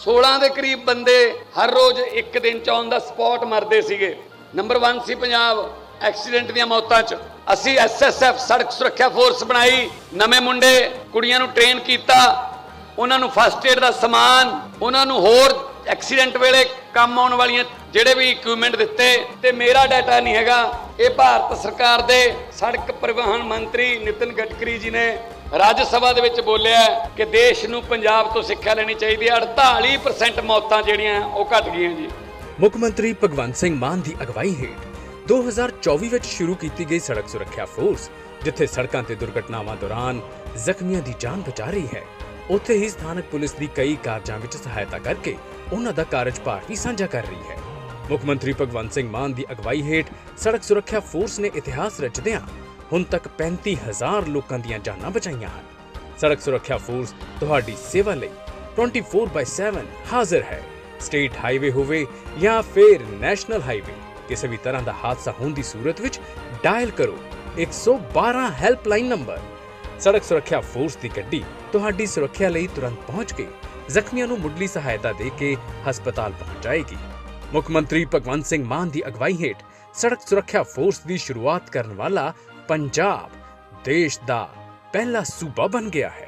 16 ਦੇ ਕਰੀਬ ਬੰਦੇ ਹਰ ਰੋਜ਼ ਇੱਕ ਦਿਨ ਚ ਔਨ ਦਾ ਸਪੌਟ ਮਰਦੇ ਸੀਗੇ। ਨੰਬਰ 1 ਸੀ ਪੰਜਾਬ ਐਕਸੀਡੈਂਟ ਦੀਆਂ ਮੌਤਾਂ 'ਚ। ਅਸੀਂ ਐਸਐਸਐਫ ਸੜਕ ਸੁਰੱਖਿਆ ਫੋਰਸ ਬਣਾਈ, ਨਵੇਂ ਮੁੰਡੇ, ਕੁੜੀਆਂ ਨੂੰ ਟ੍ਰੇਨ ਕੀਤਾ। ਉਹਨਾਂ ਨੂੰ ਫਸਟ ਏਡ ਦਾ ਸਮਾਨ, ਉਹਨਾਂ ਨੂੰ ਹੋਰ ਐਕਸੀਡੈਂਟ ਵੇਲੇ ਕੰਮ ਆਉਣ ਵਾਲੀਆਂ ਜਿਹੜੇ ਵੀ ਇਕਵਿਪਮੈਂਟ ਦਿੱਤੇ ਤੇ ਮੇਰਾ ਡਾਟਾ ਨਹੀਂ ਹੈਗਾ। ਇਹ ਭਾਰਤ ਸਰਕਾਰ ਦੇ ਸੜਕ ਪਰਿਵਹਨ ਮੰਤਰੀ ਨਿਤਿਨ ਗਡਕਰੀ ਜੀ ਨੇ ਰਾਜ ਸਭਾ ਦੇ ਵਿੱਚ ਬੋਲਿਆ ਕਿ ਦੇਸ਼ ਨੂੰ ਪੰਜਾਬ ਤੋਂ ਸਿੱਖਿਆ ਲੈਣੀ ਚਾਹੀਦੀ ਹੈ। 48% ਮੌਤਾਂ ਜਿਹੜੀਆਂ ਉਹ ਘਟ ਗਈਆਂ ਜੀ। ਮੁੱਖ ਮੰਤਰੀ ਭਗਵੰਤ ਸਿੰਘ ਮਾਨ ਦੀ ਅਗਵਾਈ ਹੇਠ 2024 ਵਿੱਚ ਸ਼ੁਰੂ ਕੀਤੀ ਗਈ ਸੜਕ ਸੁਰੱਖਿਆ ਫੋਰਸ, ਜਿੱਥੇ ਸੜਕਾਂ ਤੇ ਦੁਰਘਟਨਾਵਾਂ ਦੌਰਾਨ ਜ਼ਖਮੀਆਂ ਦੀ ਜਾਨ ਬਚਾ ਰਹੀ ਹੈ। ਉੱਥੇ ਹੀ ਸਥਾਨਕ ਪੁਲਿਸ ਦੀ ਕਈ ਕਾਰਜਾਂ ਵਿੱਚ ਸਹਾਇਤਾ ਕਰਕੇ ਉਹਨਾਂ ਦਾ ਕਾਰਜਭਾਰ ਵੀ ਸਾਂਝਾ ਕਰ ਰਹੀ ਹੈ। ਮੁੱਖ ਮੰਤਰੀ ਭਗਵੰਤ ਸਿੰਘ ਮਾਨ ਦੀ ਅਗਵਾਈ ਹੇਠ ਸੜਕ ਸੁਰੱਖਿਆ ਫੋਰਸ ਨੇ ਇਤਿਹਾਸ ਰਚਦਿਆਂ ਹੁਣ ਤੱਕ 35000 ਲੋਕਾਂ ਦੀਆਂ ਜਾਨਾਂ ਬਚਾਈਆਂ ਹਨ। ਸੜਕ ਸੁਰੱਖਿਆ ਫੋਰਸ ਤੁਹਾਡੀ ਸੇਵਾ ਲਈ 24/7 ਹਾਜ਼ਰ ਹੈ। ਸਟੇਟ ਹਾਈਵੇ ਹੋਵੇ ਜਾਂ ਫਿਰ ਨੈਸ਼ਨਲ ਹਾਈਵੇ, ਕਿਸੇ ਵੀ ਤਰ੍ਹਾਂ ਦਾ ਹਾਦਸਾ ਹੋਣ ਦੀ ਸੂਰਤ ਵਿੱਚ ਡਾਇਲ ਕਰੋ 112 ਹੈਲਪਲਾਈਨ ਨੰਬਰ। ਸੜਕ ਸੁਰੱਖਿਆ ਫੋਰਸ ਦੀ ਗੱਡੀ ਤੁਹਾਡੀ ਸੁਰੱਖਿਆ ਲਈ ਤੁਰੰਤ ਪਹੁੰਚ ਕੇ ਜ਼ਖਮੀਆਂ ਨੂੰ ਮੁੱਢਲੀ ਸਹਾਇਤਾ ਦੇ ਕੇ ਹਸਪਤਾਲ ਪਹੁੰਚਾਏਗੀ। ਮੁੱਖ ਮੰਤਰੀ ਭਗਵੰਤ ਸਿੰਘ ਮਾਨ ਦੀ ਅਗਵਾਈ ਹੇਠ ਸੜਕ ਸੁਰੱਖਿਆ ਫੋਰਸ ਦੀ ਸ਼ੁਰੂਆਤ ਕਰਨ ਵਾਲਾ ਪੰਜਾਬ ਦੇਸ਼ ਦਾ ਪਹਿਲਾ ਸੂਬਾ ਬਣ ਗਿਆ ਹੈ।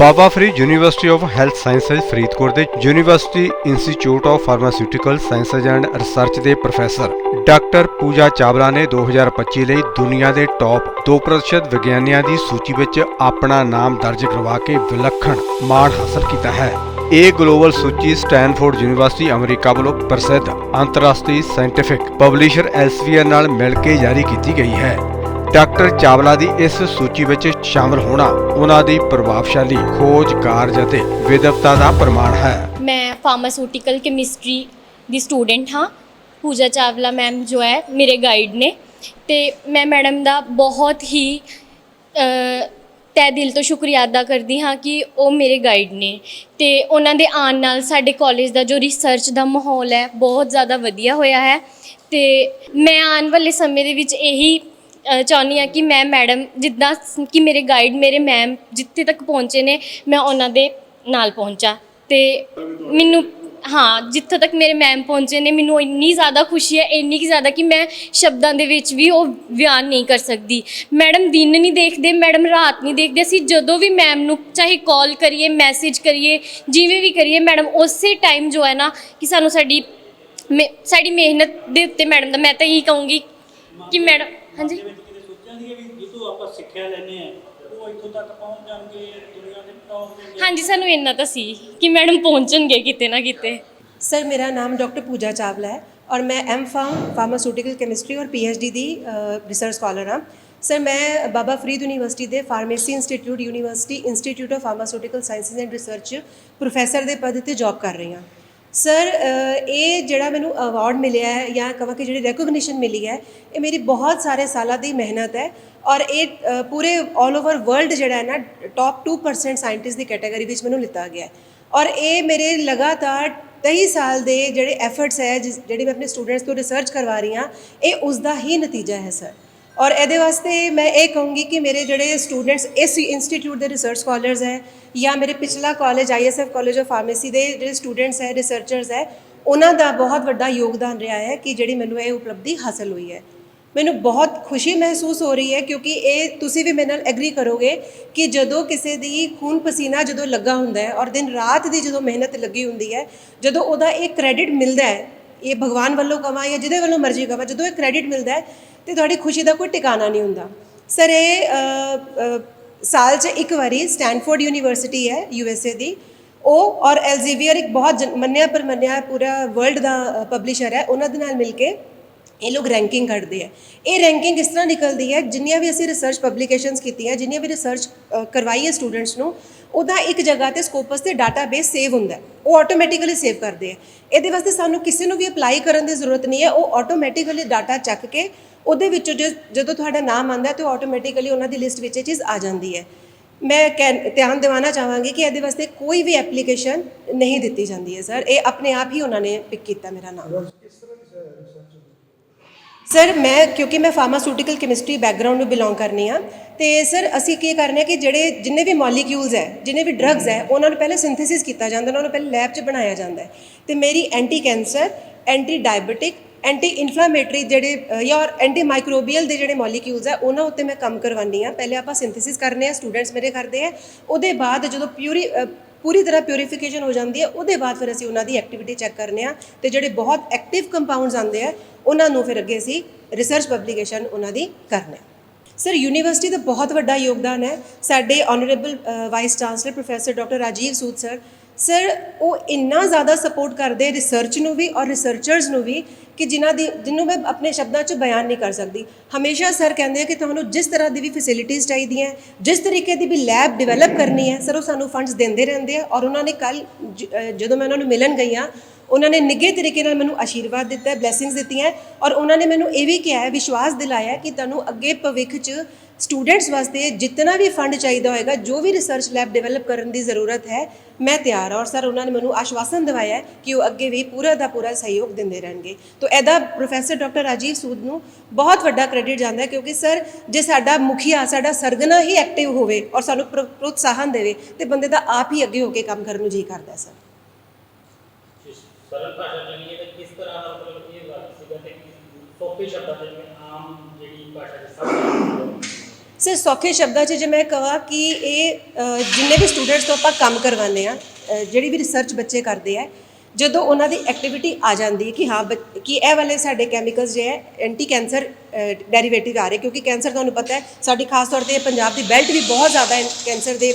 Baba Farid university of health sciences Faridkot ਦੇ university institute of pharmaceutical sciences and research ਦੇ ਪ੍ਰੋਫੈਸਰ ਡਾਕਟਰ ਪੂਜਾ ਚਾਵਲਾ ਨੇ 2025 ਲਈ ਦੁਨੀਆ ਦੇ ਟੌਪ 2% ਵਿਗਿਆਨੀਆਂ ਦੀ ਸੂਚੀ ਵਿੱਚ ਆਪਣਾ ਨਾਮ ਦਰਜ ਕਰਵਾ ਕੇ ਵਿਲੱਖਣ ਮਾਣ ਹਾਸਲ ਕੀਤਾ ਹੈ। ਇਹ ਗਲੋਬਲ ਸੂਚੀ ਸਟੈਨਫੋਰਡ ਯੂਨੀਵਰਸਿਟੀ ਅਮਰੀਕਾ ਵੱਲੋਂ ਪ੍ਰਸਿੱਧ ਅੰਤਰਰਾਸ਼ਟਰੀ ਸਾਇੰਟੀਫਿਕ ਪਬਲਿਸ਼ਰ ਐਲਸਵੀਆਰ ਨਾਲ ਮਿਲ ਕੇ ਜਾਰੀ ਕੀਤੀ ਗਈ ਹੈ। ਡਾਕਟਰ ਚਾਵਲਾ ਦੀ ਇਸ ਸੂਚੀ ਵਿੱਚ ਸ਼ਾਮਲ ਹੋਣਾ ਉਹਨਾਂ ਦੀ ਪ੍ਰਭਾਵਸ਼ਾਲੀ ਖੋਜ ਕਾਰਜ ਅਤੇ ਵਿਦਵਤਾ ਦਾ ਪ੍ਰਮਾਣ ਹੈ। ਮੈਂ ਫਾਰਮਾਸਿਊਟੀਕਲ ਕੈਮਿਸਟਰੀ ਦੀ ਸਟੂਡੈਂਟ ਹਾਂ। ਪੂਜਾ ਚਾਵਲਾ ਮੈਮ ਜੋ ਹੈ, ਮੇਰੇ ਗਾਈਡ ਨੇ। ਤੇ ਮੈਂ ਮੈਡਮ ਦਾ ਬਹੁਤ ਹੀ ਅ, ਦਿਲ ਤੋਂ ਸ਼ੁਕਰੀਆ ਅਦਾ ਕਰਦੀ ਹਾਂ ਕਿ ਉਹ ਮੇਰੇ ਗਾਈਡ ਨੇ ਤੇ ਉਹਨਾਂ ਦੇ ਆਉਣ ਨਾਲ ਸਾਡੇ ਕਾਲਜ ਦਾ ਜੋ ਰਿਸਰਚ ਦਾ ਮਾਹੌਲ ਹੈ ਬਹੁਤ ਜ਼ਿਆਦਾ ਵਧੀਆ ਹੋਇਆ ਹੈ ਤੇ ਮੈਂ ਆਉਣ ਵਾਲੇ ਸਮੇਂ ਦੇ ਵਿੱਚ ਇਹੀ ਚਾਹੁੰਦੀ ਹਾਂ ਕਿ ਮੈਂ ਮੈਡਮ ਜਿੱਦਾਂ ਕਿ ਮੇਰੇ ਗਾਈਡ ਮੇਰੇ ਮੈਮ ਜਿੱਥੇ ਤੱਕ ਪਹੁੰਚੇ ਨੇ ਮੈਂ ਉਹਨਾਂ ਦੇ ਨਾਲ ਪਹੁੰਚਾਂ ਤੇ ਮੈਨੂੰ ਹਾਂ, ਜਿੱਥੇ ਤੱਕ ਮੇਰੇ ਮੈਮ ਪਹੁੰਚੇ ਨੇ, ਮੈਨੂੰ ਇੰਨੀ ਜ਼ਿਆਦਾ ਖੁਸ਼ੀ ਹੈ, ਇੰਨੀ ਕਿ ਜ਼ਿਆਦਾ ਕਿ ਮੈਂ ਸ਼ਬਦਾਂ ਦੇ ਵਿੱਚ ਵੀ ਉਹ ਬਿਆਨ ਨਹੀਂ ਕਰ ਸਕਦੀ। ਮੈਡਮ ਦਿਨ ਨਹੀਂ ਦੇਖਦੇ ਮੈਡਮ ਰਾਤ ਨਹੀਂ ਦੇਖਦੇ। ਅਸੀਂ ਜਦੋਂ ਵੀ ਮੈਮ ਨੂੰ ਚਾਹੇ ਕਾਲ ਕਰੀਏ ਮੈਸੇਜ ਕਰੀਏ, ਜਿਵੇਂ ਵੀ ਕਰੀਏ ਮੈਡਮ ਉਸੇ ਟਾਈਮ ਜੋ ਹੈ ਨਾ ਕਿ ਸਾਨੂੰ ਸਾਡੀ ਮੇ- ਸਾਡੀ ਮਿਹਨਤ ਦੇ ਉੱਤੇ ਮੈਡਮ ਦਾ, ਮੈਂ ਤਾਂ ਇਹੀ ਕਹੂੰਗੀ ਕਿ ਮੈਡਮ ਹਾਂਜੀ? ਦੇ ਵਿੱਚ ਕਿਤੇ ਸੋਚਿਆ ਸੀ ਵੀ ਜਿੱਥੋਂ ਆਪਾਂ ਸਿੱਖਿਆ ਲੈਨੇ ਆ ਉਹ ਇੱਥੋਂ ਤੱਕ ਪਹੁੰਚ ਜਾਣਗੇ ਦੁਨੀਆ ਦੇ ਟੌਪ ਦੇ ਹਾਂਜੀ ਸਾਨੂੰ ਇੰਨਾ ਤਾਂ ਸੀ ਕਿ ਮੈਡਮ ਪਹੁੰਚਣਗੇ ਕਿਤੇ ਨਾ ਕਿਤੇ सर मेरा नाम डॉक्टर पूजा चावला है और मैं एम फार्म फार्मास्यूटिकल केमिस्ट्री और पीएचडी ਦੀ ਰਿਸਰਚ ਸਕਾਲਰ ਹਾਂ ਸਰ ਮੈਂ ਬਾਬਾ ਫਰੀਦ ਯੂਨੀਵਰਸਿਟੀ ਦੇ pharmacy institute university institute of pharmaceutical sciences and research professor ਦੇ ਪਦ ਤੇ ਜੌਬ ਕਰ ਰਹੀ ਹਾਂ ਸਰ ਇਹ ਜਿਹੜਾ ਮੈਨੂੰ ਅਵਾਰਡ ਮਿਲਿਆ ਹੈ ਜਾਂ ਕਹਾਂ ਕਿ ਜਿਹੜੀ ਰੈਕੋਗਨੀਸ਼ਨ ਮਿਲੀ ਹੈ, ਇਹ ਮੇਰੀ ਬਹੁਤ ਸਾਰੇ ਸਾਲਾਂ ਦੀ ਮਿਹਨਤ ਹੈ ਔਰ ਇਹ ਪੂਰੇ 올 ਓਵਰ ਵਰਲਡ ਜਿਹੜਾ ਹੈ ਨਾ ਟਾਪ 2% ਸਾਇੰਟਿਸਟ ਦੀ ਕੈਟਾਗਰੀ ਵਿੱਚ ਮੈਨੂੰ ਲਿੱਤਾ ਗਿਆ ਹੈ। ਔਰ ਇਹ ਮੇਰੇ ਲਗਾਤਾਰ 23 ਸਾਲ ਦੇ ਜਿਹੜੇ ਐਫਰਟਸ ਹੈ, ਜਿਸ- ਜਿਹੜੀ ਮੈਂ ਆਪਣੇ ਸਟੂਡੈਂਟਸ ਤੋਂ ਰਿਸਰਚ ਕਰਵਾ ਰਹੀ ਹਾਂ, ਇਹ ਉਸ ਦਾ ਹੀ ਨਤੀਜਾ ਹੈ ਸਰ ਔਰ ਇਹਦੇ ਵਾਸਤੇ ਮੈਂ ਇਹ ਕਹੂੰਗੀ ਕਿ ਮੇਰੇ ਜਿਹੜੇ ਸਟੂਡੈਂਟਸ ਇਸ ਇੰਸਟੀਚਿਊਟ ਦੇ ਰਿਸਰਚ ਸਕਾਲਰਸ ਹੈ ਜਾਂ ਮੇਰੇ ਪਿਛਲਾ college ISF college of pharmacy ਦੇ ਜਿਹੜੇ ਸਟੂਡੈਂਟਸ ਹੈ ਰਿਸਰਚਰਸ ਹੈ, ਉਹਨਾਂ ਦਾ ਬਹੁਤ ਵੱਡਾ ਯੋਗਦਾਨ ਰਿਹਾ ਹੈ ਕਿ ਜਿਹੜੀ ਮੈਨੂੰ ਇਹ ਉਪਲਬਧੀ ਹਾਸਲ ਹੋਈ ਹੈ। ਮੈਨੂੰ ਬਹੁਤ ਖੁਸ਼ੀ ਮਹਿਸੂਸ ਹੋ ਰਹੀ ਹੈ ਕਿਉਂਕਿ ਇਹ ਤੁਸੀਂ ਵੀ ਮੇਰੇ ਨਾਲ ਐਗਰੀ ਕਰੋਗੇ ਕਿ ਜਦੋਂ ਕਿਸੇ ਦੀ ਖੂਨ ਪਸੀਨਾ ਜਦੋਂ ਲੱਗਾ ਹੁੰਦਾ ਹੈ ਔਰ ਦਿਨ ਰਾਤ ਦੀ ਜਦੋਂ ਮਿਹਨਤ ਲੱਗੀ ਹੁੰਦੀ ਹੈ, ਜਦੋਂ ਉਹਦਾ ਇਹ ਕ੍ਰੈਡਿਟ ਮਿਲਦਾ ਹੈ ਇਹ ਭਗਵਾਨ ਵੱਲੋਂ ਕਮਾ ਜਾਂ ਜਿਹਦੇ ਵੱਲੋਂ ਮਰਜ਼ੀ ਕਮਾ ਜਦੋਂ ਇਹ ਕ੍ਰੈਡਿਟ ਮਿਲਦਾ ਹੈ ਤੇ ਤੁਹਾਡੀ ਖੁਸ਼ੀ ਦਾ ਕੋਈ ਟਿਕਾਣਾ ਨਹੀਂ ਹੁੰਦਾ। ਸਰ ਇਹ ਸਾਲ 'ਚ ਇੱਕ ਵਾਰੀ ਸਟੈਨਫੋਰਡ ਯੂਨੀਵਰਸਿਟੀ ਹੈ ਯੂ ਐਸ ਏ ਦੀ। ਉਹ ਔਰ ਐਲਜ਼ੀਵੀਅਰ ਇੱਕ ਬਹੁਤ ਜਨ- ਮੰਨਿਆ ਪਰਮੰਨਿਆ ਪੂਰਾ ਵਰਲਡ ਦਾ ਪਬਲਿਸ਼ਰ ਹੈ। ਉਹਨਾਂ ਦੇ ਨਾਲ ਮਿਲ ਕੇ ਇਹ ਲੋਕ ਰੈਂਕਿੰਗ ਕੱਢਦੇ ਆ ਇਹ ਰੈਂਕਿੰਗ ਇਸ ਤਰ੍ਹਾਂ ਨਿਕਲਦੀ ਹੈ, ਜਿੰਨੀਆਂ ਵੀ ਅਸੀਂ ਰਿਸਰਚ ਪਬਲੀਕੇਸ਼ਨਸ ਕੀਤੀਆਂ, ਜਿੰਨੀਆਂ ਵੀ ਰਿਸਰਚ ਕਰਵਾਈ ਹੈ ਸਟੂਡੈਂਟਸ ਨੂੰ ਉਹਦਾ ਇੱਕ ਜਗ੍ਹਾ ਤੇ ਸਕੋਪਸ ਤੇ ਡਾਟਾਬੇਸ ਸੇਵ ਹੁੰਦਾ ਉਹ ਆਟੋਮੈਟਿਕਲੀ ਸੇਵ ਕਰਦੇ ਆ ਇਹਦੇ ਵਾਸਤੇ ਸਾਨੂੰ ਕਿਸੇ ਨੂੰ ਵੀ ਅਪਲਾਈ ਕਰਨ ਦੀ ਜ਼ਰੂਰਤ ਨਹੀਂ ਹੈ। ਉਹ ਆਟੋਮੈਟਿਕਲੀ ਡਾਟਾ ਚੱਕ ਕੇ ਉਹਦੇ ਵਿੱਚੋਂ ਜਦੋਂ ਤੁਹਾਡਾ ਨਾਮ ਆਉਂਦਾ ਹੈ, ਤੇ ਉਹ ਆਟੋਮੈਟਿਕਲੀ ਉਹਨਾਂ ਦੀ ਲਿਸਟ ਵਿੱਚ ਇਹ ਚੀਜ਼ ਆ ਜਾਂਦੀ ਹੈ। ਮੈਂ ਕਹਿ- ਧਿਆਨ ਦਿਵਾਉਣਾ ਚਾਹਾਂਗੀ ਕਿ ਇਹਦੇ ਵਾਸਤੇ ਕੋਈ ਵੀ ਐਪਲੀਕੇਸ਼ਨ ਨਹੀਂ ਦਿੱਤੀ ਜਾਂਦੀ ਹੈ ਸਰ ਇਹ ਆਪਣੇ ਆਪ ਹੀ ਉਹਨਾਂ ਨੇ ਪਿਕ ਕੀਤਾ ਮੇਰਾ ਨਾਮ। ਸਰ ਮੈਂ ਕਿਉਂਕਿ ਮੈਂ ਫਾਰਮਾਸਿਊਟੀਕਲ ਕੈਮਿਸਟਰੀ ਬੈਕਗ੍ਰਾਉਂਡ ਨੂੰ ਬਿਲੋਂਗ ਕਰਨੀ ਆ ਤੇ ਸਰ ਅਸੀਂ ਕੀ ਕਰਨੇ ਆ ਕਿ ਜਿਹੜੇ ਜਿੰਨੇ ਵੀ ਮੋਲੀਕਿਊਲਸ ਹੈ ਜਿੰਨੇ ਵੀ ਡਰੱਗਸ ਹੈ ਉਹਨਾਂ ਨੂੰ ਪਹਿਲੇ ਸਿੰਥੇਸਿਸ ਕੀਤਾ ਜਾਂਦਾ ਉਹਨਾਂ ਨੂੰ ਪਹਿਲੇ ਲੈਬ 'ਚ ਬਣਾਇਆ ਜਾਂਦਾ ਹੈ। ਤੇ ਮੇਰੀ anti cancer anti diabetic anti inflammatory ਜਿਹੜੇ ਅ, ਜਾਂ ਐਂਟੀ ਮਾਈਕਰੋਬੀਅਲ ਦੇ ਜਿਹੜੇ ਮੋਲੀਕਿਊਲਸ ਹੈ ਉਹਨਾਂ ਉੱਤੇ ਮੈਂ ਕੰਮ ਕਰਵਾਉਂਦੀ ਆ। ਪਹਿਲੇ ਆਪਾਂ ਸਿੰਥੇਸਿਸ ਕਰਨੇ ਆ ਸਟੂਡੈਂਟਸ ਮੇਰੇ ਕਰਦੇ ਆ। ਉਹਦੇ ਬਾਅਦ ਜਦੋਂ ਪਿਊਰੀ ਪੂਰੀ ਤਰ੍ਹਾਂ ਪਿਊਰੀਫਿਕੇਸ਼ਨ ਹੋ ਜਾਂਦੀ ਹੈ, ਉਹਦੇ ਬਾਅਦ ਫਿਰ ਅਸੀਂ ਉਹਨਾਂ ਦੀ ਐਕਟੀਵਿਟੀ ਚੈੱਕ ਕਰਨੇ ਆ ਤੇ ਜਿਹੜੇ ਬਹੁਤ ਐਕਟਿਵ ਕੰਪਾਊਂਡਸ ਆਉਂਦੇ ਆ, ਉਹਨਾਂ ਨੂੰ ਫਿਰ ਅੱਗੇ ਅਸੀਂ ਰਿਸਰਚ ਪਬਲੀਕੇਸ਼ਨ ਉਹਨਾਂ ਦੀ ਕਰਨੇ ਆ। ਸਰ ਯੂਨੀਵਰਸਿਟੀ ਦਾ ਬਹੁਤ ਵੱਡਾ ਯੋਗਦਾਨ ਹੈ। ਸਾਡੇ honourable vice chancellor professor doctor Rajiv Sood sir sir ਉਹ ਇੰਨਾ ਜ਼ਿਆਦਾ ਸਪੋਰਟ ਕਰਦੇ ਰਿਸਰਚ ਨੂੰ ਵੀ ਔਰ ਰਿਸਰਚਰਸ ਨੂੰ ਵੀ ਕਿ ਜਿਨ੍ਹਾਂ ਦੀ ਜਿਹਨੂੰ ਮੈਂ ਆਪਣੇ ਸ਼ਬਦਾਂ 'ਚ ਬਿਆਨ ਨਹੀਂ ਕਰ ਸਕਦੀ। ਹਮੇਸ਼ਾ ਸਰ ਕਹਿੰਦੇ ਆ ਕਿ ਤੁਹਾਨੂੰ ਜਿਸ ਤਰ੍ਹਾਂ ਦੀ ਵੀ ਫੈਸਿਲਿਟੀਜ਼ ਚਾਹੀਦੀਆਂ, ਜਿਸ ਤਰੀਕੇ ਦੀ ਵੀ ਲੈਬ ਡਿਵੈਲਪ ਕਰਨੀ ਹੈ, ਸਰ ਉਹ ਸਾਨੂੰ ਫੰਡਸ ਦਿੰਦੇ ਰਹਿੰਦੇ ਆ ਔਰ ਉਹਨਾਂ ਨੇ ਕੱਲ ਜਦੋਂ ਮੈਂ ਉਹਨਾਂ ਨੂੰ ਮਿਲਣ ਗਈ ਹਾਂ, ਉਹਨਾਂ ਨੇ ਨਿੱਘੇ ਤਰੀਕੇ ਨਾਲ ਮੈਨੂੰ ਆਸ਼ੀਰਵਾਦ ਦਿੱਤਾ ਹੈ ਬਲੇਸਿੰਗਸ ਦਿੱਤੀਆਂ ਔਰ ਉਹਨਾਂ ਨੇ ਮੈਨੂੰ ਇਹ ਵੀ ਕਿਹਾ ਹੈ, ਵਿਸ਼ਵਾਸ ਦਿਲਾਇਆ ਕਿ ਤੁਹਾਨੂੰ ਅੱਗੇ ਭਵਿੱਖ 'ਚ ਸਟੂਡੈਂਟਸ ਵਾਸਤੇ ਜਿੰਨਾ ਵੀ ਫੰਡ ਚਾਹੀਦਾ ਹੋਏਗਾ, ਜੋ ਵੀ ਰਿਸਰਚ ਲੈਬ ਡਿਵੈਲਪ ਕਰਨ ਦੀ ਜ਼ਰੂਰਤ ਹੈ, ਮੈਂ ਤਿਆਰ ਹਾਂ। ਔਰ ਸਰ ਉਹਨਾਂ ਨੇ ਮੈਨੂੰ ਆਸ਼ਵਾਸਨ ਦਿਵਾਇਆ ਕਿ ਉਹ ਅੱਗੇ ਵੀ ਪੂਰਾ ਦਾ ਪੂਰਾ ਸਹਿਯੋਗ ਦਿੰਦੇ ਰਹਿਣਗੇ। ਤੋਂ ਇਹਦਾ ਪ੍ਰੋਫੈਸਰ ਡਾਕਟਰ ਰਾਜੀਵ ਸੂਦ ਨੂੰ ਬਹੁਤ ਵੱਡਾ ਕ੍ਰੈਡਿਟ ਜਾਂਦਾ ਹੈ ਕਿਉਂਕਿ ਸਰ ਜੇ ਸਾਡਾ ਮੁਖੀਆ, ਸਾਡਾ ਸਰਗਨਾ ਹੀ ਐਕਟਿਵ ਹੋਵੇ ਔਰ ਸਾਨੂੰ ਪ੍ਰੋ- ਪ੍ਰੋਤਸਾਹਨ ਦੇਵੇ, ਤੇ ਬੰਦੇ ਦਾ ਆਪ ਹੀ ਅੱਗੇ ਹੋ ਕੇ ਕੰਮ ਕਰਨ ਨੂੰ ਜੀ ਕਰਦਾ ਸਰ ਸਰਲ ਭਾਸ਼ਾ ਜਿਹੜੀ ਹੈ, ਕਿਸ ਤਰ੍ਹਾਂ ਦਾ ਮਤਲਬ ਇਹ ਲੱਗ ਸੀਗਾ ਤੇ ਸੌਖੇ ਸ਼ਬਦਾਂ ਦੇ ਵਿੱਚ ਆਮ ਜਿਹੜੀ ਭਾਸ਼ਾ ਦੇ ਸਾਹਮਣੇ ਸਰ ਸੌਖੇ ਸ਼ਬਦਾਂ 'ਚ ਜੇ ਮੈਂ ਕਹਾਂ ਕਿ ਇਹ ਜਿੰਨੇ ਵੀ ਸਟੂਡੈਂਟਸ ਤੋਂ ਆਪਾਂ ਕੰਮ ਕਰਵਾਉਂਦੇ ਆ ਜਿਹੜੀ ਵੀ ਰਿਸਰਚ ਬੱਚੇ ਕਰਦੇ ਆ, ਜਦੋਂ ਉਹਨਾਂ ਦੀ ਐਕਟੀਵਿਟੀ ਆ ਜਾਂਦੀ ਹੈ ਕਿ ਹਾਂ, ਬੱਚ- ਕਿ ਇਹ ਵਾਲੇ ਸਾਡੇ ਕੈਮੀਕਲਸ ਜੇ ਹੈ ਐਂਟੀ ਕੈਂਸਰ ਡੈਰੀਵੇਟਿਵ ਆ ਰਹੇ, ਕਿਉਂਕਿ ਕੈਂਸਰ ਤੁਹਾਨੂੰ ਪਤਾ ਹੈ, ਸਾਡੀ ਖਾਸ ਤੌਰ ਤੇ ਪੰਜਾਬ ਦੀ ਬੈਲਟ ਵੀ ਬਹੁਤ ਜ਼ਿਆਦਾ ਕੈਂਸਰ ਦੇ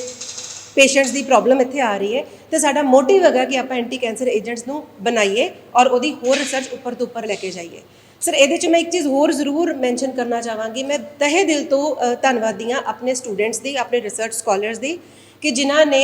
ਪੇਸ਼ੈਂਟਸ ਦੀ ਪ੍ਰੋਬਲਮ ਇੱਥੇ ਆ ਰਹੀ ਹੈ, ਤੇ ਸਾਡਾ ਮੋਟਿਵ ਹੈਗਾ ਕਿ ਆਪਾਂ ਐਂਟੀ ਕੈਂਸਰ ਏਜੰਟਸ ਨੂੰ ਬਣਾਈਏ ਔਰ ਉਹਦੀ ਹੋਰ ਰਿਸਰਚ ਉੱਪਰ ਤੋਂ ਉੱਪਰ ਲੈ ਕੇ ਜਾਈਏ। ਸਰ, ਇਹਦੇ 'ਚ ਮੈਂ ਇੱਕ ਚੀਜ਼ ਹੋਰ ਜ਼ਰੂਰ ਮੈਂਸ਼ਨ ਕਰਨਾ ਚਾਹਾਂਗੀ। ਮੈਂ ਤਹਿ ਦਿਲ ਤੋਂ ਧੰਨਵਾਦੀ ਹਾਂ ਆਪਣੇ ਸਟੂਡੈਂਟਸ ਦੀ, ਆਪਣੇ ਰਿਸਰਚ ਸਕਾਲਰਸ ਦੀ ਕਿ ਜਿਨ੍ਹਾਂ ਨੇ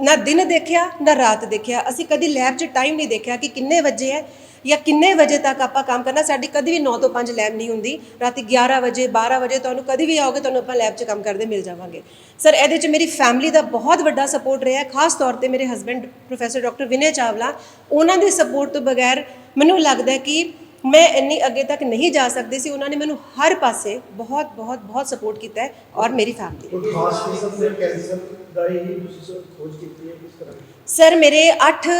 ਨਾ ਦਿਨ ਦੇਖਿਆ, ਨਾ ਰਾਤ ਦੇਖਿਆ। ਅਸੀਂ ਕਦੀ ਲੈਬ 'ਚ ਟਾਈਮ ਨਹੀਂ ਦੇਖਿਆ ਕਿ ਕਿੰਨੇ ਵਜੇ ਹੈ ਜਾਂ ਕਿੰਨੇ ਵਜੇ ਤੱਕ ਆਪਾਂ ਕੰਮ ਕਰਨਾ। ਸਾਡੀ ਕਦੀ ਵੀ 9 ਤੋਂ 5 ਲੈਬ ਨਹੀਂ ਹੁੰਦੀ। ਰਾਤੀ 11 ਵਜੇ 12 ਵਜੇ ਤੁਹਾਨੂੰ ਕਦੀ ਵੀ ਆਓਗੇ, ਤੁਹਾਨੂੰ ਆਪਾਂ ਲੈਬ 'ਚ ਕੰਮ ਕਰਦੇ ਮਿਲ ਜਾਵਾਂਗੇ। ਸਰ, ਇਹਦੇ 'ਚ ਮੇਰੀ ਫੈਮਿਲੀ ਦਾ ਬਹੁਤ ਵੱਡਾ ਸਪੋਰਟ ਰਿਹਾ ਖਾਸ ਤੌਰ ਤੇ ਮੇਰੇ husband professor doctor Vinay Chawla, ਉਹਨਾਂ ਦੇ ਸਪੋਰਟ ਤੋਂ ਬਗੈਰ ਮੈਨੂੰ ਲੱਗਦਾ ਕਿ ਮੈਂ ਇੰਨੀ ਅੱਗੇ ਤੱਕ ਨਹੀਂ ਜਾ ਸਕਦੀ ਸੀ। ਉਹਨਾਂ ਨੇ ਮੈਨੂੰ ਹਰ ਪਾਸੇ ਬਹੁਤ ਬਹੁਤ ਬਹੁਤ ਸਪੋਰਟ ਕੀਤਾ ਹੈ ਔਰ ਮੇਰੀ ਫੈਮਿਲੀ ਕੋਈ ਖਾਸ ਕਿਸਮ ਦੇ ਕੈਂਸਰ ਦਾ ਹੀ ਤੁਸੀਂ ਖੋਜ ਕੀਤੀ ਹੈ ਕਿਸ ਤਰ੍ਹਾਂ? ਸਰ ਮੇਰੇ 8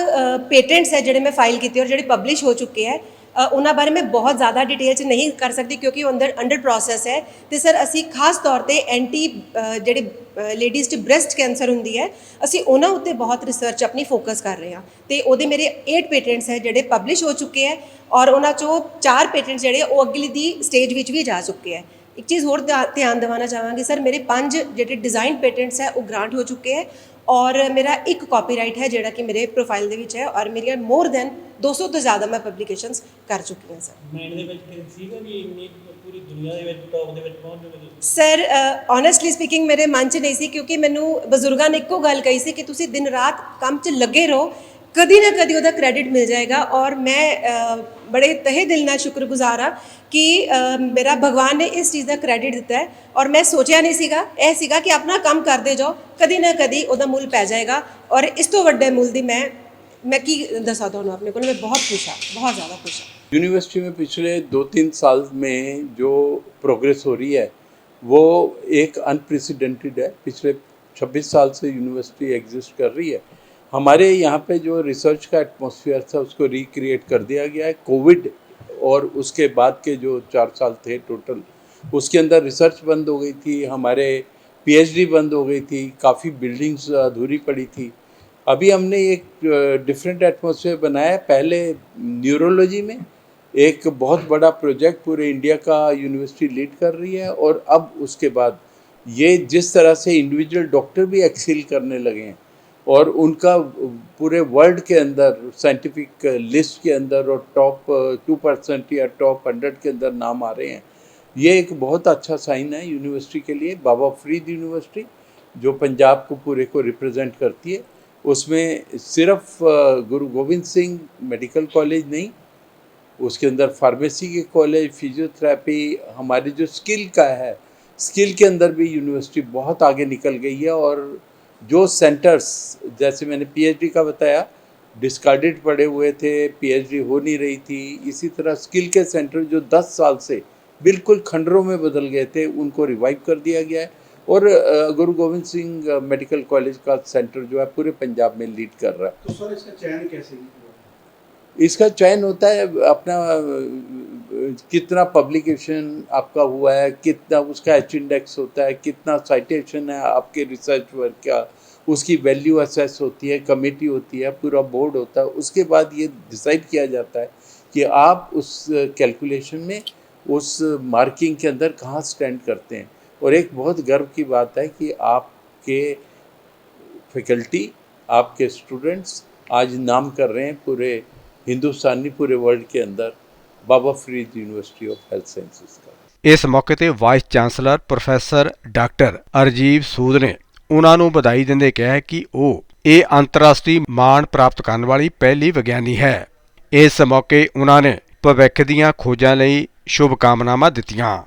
ਪੇਟੈਂਟਸ ਹੈ ਜਿਹੜੇ ਮੈਂ ਫਾਈਲ ਕੀਤੇ ਔਰ ਜਿਹੜੇ ਪਬਲਿਸ਼ ਹੋ ਚੁੱਕੇ ਹੈ। ਉਹਨਾਂ ਬਾਰੇ ਮੈਂ ਬਹੁਤ ਜ਼ਿਆਦਾ ਡਿਟੇਲ 'ਚ ਨਹੀਂ ਕਰ ਸਕਦੀ ਕਿਉਂਕਿ ਉਹ ਅੰਦਰ ਅੰਡਰ ਪ੍ਰੋਸੈਸ ਹੈ। ਤੇ ਸਰ, ਅਸੀਂ ਖਾਸ ਤੌਰ ਤੇ ਐਂਟੀ ਜਿਹੜੇ ਲੇਡੀਜ਼ 'ਚ ਬ੍ਰੈਸਟ ਕੈਂਸਰ ਹੁੰਦੀ ਹੈ, ਅਸੀਂ ਉਹਨਾਂ ਉੱਤੇ ਬਹੁਤ ਰਿਸਰਚ ਆਪਣੀ ਫੋਕਸ ਕਰ ਰਹੇ ਹਾਂ। ਤੇ ਉਹਦੇ ਮੇਰੇ 8 ਪੇਟੈਂਟਸ ਹੈ ਜਿਹੜੇ ਪਬਲਿਸ਼ ਹੋ ਚੁੱਕੇ ਹੈ ਔਰ ਉਹਨਾਂ 'ਚੋਂ 4 ਪੇਟੈਂਟਸ ਜਿਹੜੇ ਉਹ ਅਗਲੀ ਦੀ ਸਟੇਜ ਵਿੱਚ ਵੀ ਜਾ ਚੁੱਕੇ ਹੈ। ਇੱਕ ਚੀਜ਼ ਹੋਰ ਧਿਆ- ਧਿਆਨ ਦਿਵਾਉਣਾ ਚਾਹਾਂਗੀ ਸਰ ਮੇਰੇ ਪੰਜ ਜਿਹੜੇ ਡਿਜ਼ਾਈਨ ਪੇਟੈਂਟਸ ਹੈ ਉਹ ਗ੍ਰਾਂਟ ਹੋ ਚੁੱਕੇ ਹੈ ਔਰ ਮੇਰਾ ਇੱਕ ਕਾਪੀਰਾਈਟ ਹੈ ਜਿਹੜਾ ਕਿ ਮੇਰੇ ਪ੍ਰੋਫਾਈਲ ਦੇ ਵਿੱਚ ਹੈ ਔਰ ਮੇਰੀਆਂ ਮੋਰ ਦੈਨ 200 ਤੋਂ ਜ਼ਿਆਦਾ ਮੈਂ ਪਬਲੀਕੇਸ਼ਨਸ ਕਰ ਚੁੱਕੀ ਹਾਂ ਸਰ। ਮਾਈਂਡ ਦੇ ਵਿੱਚ ਸੀਗਾ ਵੀ ਇੰਨੀ ਪੂਰੀ ਦੁਨੀਆ ਦੇ ਵਿੱਚ ਟੌਪ ਦੇ ਵਿੱਚ ਪਹੁੰਚ ਜਾਓਗੇ ਸਰ ਓਨੈਸਟਲੀ ਸਪੀਕਿੰਗ ਮੇਰੇ ਮਨ 'ਚ ਨਹੀਂ ਸੀ ਕਿਉਂਕਿ ਮੈਨੂੰ ਬਜ਼ੁਰਗਾਂ ਨੇ ਇੱਕੋ ਗੱਲ ਕਹੀ ਸੀ ਕਿ ਤੁਸੀਂ ਦਿਨ ਰਾਤ ਕੰਮ 'ਚ ਲੱਗੇ ਰਹੋ ਕਦੀ ਨਾ ਕਦੀ ਉਹਦਾ ਕ੍ਰੈਡਿਟ ਮਿਲ ਜਾਏਗਾ ਔਰ ਮੈਂ ਬੜੇ ਤਹਿ ਦਿਲ ਨਾਲ ਸ਼ੁਕਰਗੁਜ਼ਾਰ ਹਾਂ ਕਿ ਅ, ਮੇਰਾ ਭਗਵਾਨ ਨੇ ਇਸ ਚੀਜ਼ ਦਾ ਕ੍ਰੈਡਿਟ ਦਿੱਤਾ ਹੈ ਔਰ ਮੈਂ ਸੋਚਿਆ ਨਹੀਂ ਸੀਗਾ ਇਹ ਸੀਗਾ ਕਿ ਆਪਣਾ ਕੰਮ ਕਰਦੇ ਜਾਓ ਕਦੀ ਨਾ ਕਦੀ ਉਹਦਾ ਮੁੱਲ ਪੈ ਜਾਏਗਾ ਔਰ ਇਸ ਤੋਂ ਵੱਡੇ ਮੁੱਲ ਦੀ ਮੈਂ ਮੈਂ ਕੀ ਦੱਸਾਂ ਤੁਹਾਨੂੰ ਆਪਣੇ ਕੋਲ ਮੈਂ ਬਹੁਤ ਖੁਸ਼ ਹਾਂ ਬਹੁਤ ਜ਼ਿਆਦਾ ਖੁਸ਼ ਹਾਂ यूनिवर्सिटी में पिछले दो तीन साल में जो प्रोग्रेस हो रही है वो एक अनप्रेसिडेंटेड है पिछले 26 साल से यूनिवर्सिटी एग्जिस्ट कर रही है हमारे यहाँ पे जो रिसर्च का एटमॉस्फेयर था, उसको रिक्रिएट कर दिया गया है। कोविड और उसके बाद के जो चार साल थे टोटल उसके अंदर रिसर्च बंद हो गई थी, हमारे पीएचडी बंद हो गई थी, काफ़ी बिल्डिंग्स अधूरी पड़ी थी। अभी हमने एक डिफरेंट एटमॉस्फेयर बनाया पहले न्यूरोलॉजी में एक बहुत बड़ा प्रोजेक्ट पूरे इंडिया का यूनिवर्सिटी लीड कर रही है और अब उसके बाद ये जिस तरह से इंडिविजुअल डॉक्टर भी एक्सेल करने लगे हैं और उनका पूरे वर्ल्ड के अंदर साइंटिफिक लिस्ट के अंदर और टॉप टू परसेंट या टॉप हंड्रेड के अंदर नाम आ रहे हैं। ये एक बहुत अच्छा साइन है यूनिवर्सिटी के लिए बाबा फरीद यूनिवर्सिटी जो पंजाब को पूरे को रिप्रेजेंट करती है। उसमें सिर्फ़ गुरु गोविंद सिंह मेडिकल कॉलेज नहीं, उसके अंदर फार्मेसी के कॉलेज फिजियोथेरेपी हमारी जो स्किल का है स्किल के अंदर भी यूनिवर्सिटी बहुत आगे निकल गई है और जो सेंटर्स जैसे मैंने पीएचडी का बताया डिस्कार्डेड पड़े हुए थे पीएचडी हो नहीं रही थी इसी तरह स्किल के सेंटर जो 10 साल से बिल्कुल खंडरों में बदल गए थे उनको रिवाइव कर दिया गया है। और गुरु गोविंद सिंह मेडिकल कॉलेज का सेंटर जो है पूरे पंजाब में लीड कर रहा है। तो सर इसका चयन कैसे इसका चयन होता है अपना कितना पब्लिकेशन आपका हुआ है, कितना उसका एच इंडेक्स होता है, कितना साइटेशन है आपके रिसर्च वर्क का, उसकी वैल्यू असेस होती है कमेटी होती है, पूरा बोर्ड होता है, उसके बाद ये डिसाइड किया जाता है कि आप उस कैलकुलेशन में उस मार्किंग के अंदर कहाँ स्टैंड करते हैं। और एक बहुत गर्व की बात है कि आपके फैकल्टी आपके स्टूडेंट्स आज नाम कर रहे हैं पूरे हिंदुस्तानी, पूरे वर्ल्ड के अंदर। Baba Farid university of health sciences ਦਾ। ਇਸ ਮੌਕੇ ਤੇ vice chancellor professor doctor Rajiv Sood ਨੇ ਉਹਨਾਂ ਨੂੰ ਵਧਾਈ ਦਿੰਦੇ ਕਿਹਾ ਕਿ ਉਹ ਇਹ ਅੰਤਰਰਾਸ਼ਟਰੀ ਮਾਣ ਪ੍ਰਾਪਤ ਕਰਨ ਵਾਲੀ ਪਹਿਲੀ ਵਿਗਿਆਨੀ ਹੈ। ਇਸ ਮੌਕੇ ਉਹਨਾਂ ਨੇ ਭਵਿੱਖ ਦੀਆਂ ਖੋਜਾਂ ਲਈ ਸ਼ੁਭ ਕਾਮਨਾਵਾਂ ਦਿੱਤੀਆਂ।